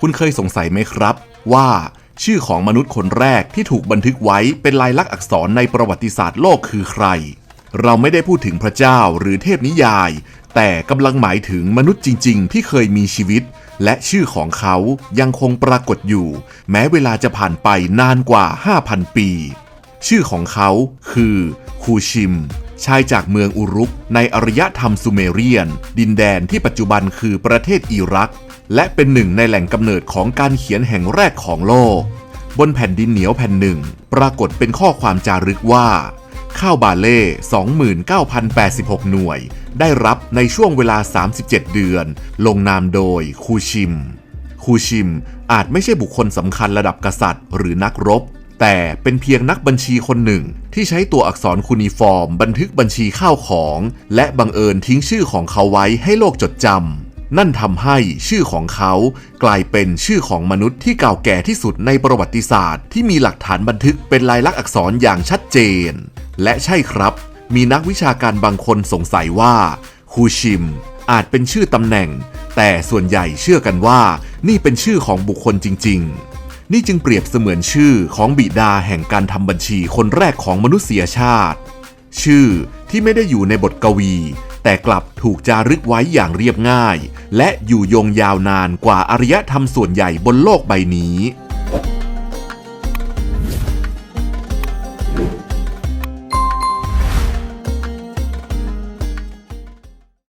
คุณเคยสงสัยไหมครับ ว่าชื่อของมนุษย์คนแรกที่ถูกบันทึกไว้เป็นลายลักษณ์อักษรในประวัติศาสตร์โลกคือใคร เราไม่ได้พูดถึงพระเจ้าหรือเทพนิยาย แต่กำลังหมายถึงมนุษย์จริง ๆ ที่เคยมีชีวิต และชื่อของเขายังคงปรากฏอยู่ แม้เวลาจะผ่านไปนานกว่า 5,000 ปี ชื่อของเขาคือคูชิม ชายจากเมืองอุรุกในอารยธรรมซูเมเรียน ดินแดนที่ปัจจุบันคือประเทศอิรัก และเป็นหนึ่งในแหล่งกำเนิดของการเขียนแห่งแรกของโลก บนแผ่นดินเหนียวแผ่นหนึ่ง ปรากฏเป็นข้อความจารึกว่า ข้าวบาเล่ 29,086 หน่วย ได้รับในช่วงเวลา 37 เดือน ลงนามโดยคูชิม คูชิมอาจไม่ใช่บุคคลสำคัญระดับกษัตริย์ หรือนักรบ แต่เป็นเพียงนักบัญชีคนหนึ่ง ที่ใช้ตัวอักษรคูนิฟอร์ม บันทึกบัญชีข้าวของ และบังเอิญทิ้งชื่อของเขาไว้ให้โลกจดจำนั่นทำให้ชื่อของเขากลายเป็นชื่อของมนุษย์ที่เก่าแก่ที่สุดในประวัติศาสตร์ ที่มีหลักฐานบันทึกเป็นลายลักษณ์อักษรอย่างชัดเจน และใช่ครับ มีนักวิชาการบางคนสงสัยว่าคูชิมอาจเป็นชื่อตำแหน่ง แต่ส่วนใหญ่เชื่อกันว่านี่เป็นชื่อของบุคคลจริง ๆ นี่จึงเปรียบเสมือนชื่อของบิดาแห่งการทำบัญชีคนแรกของมนุษยชาติ ชื่อที่ไม่ได้อยู่ในบทกวี แต่กลับถูกจารึกไว้อย่างเรียบง่าย และอยู่ยงยาวนานกว่าอารยธรรมส่วนใหญ่บนโลกใบนี้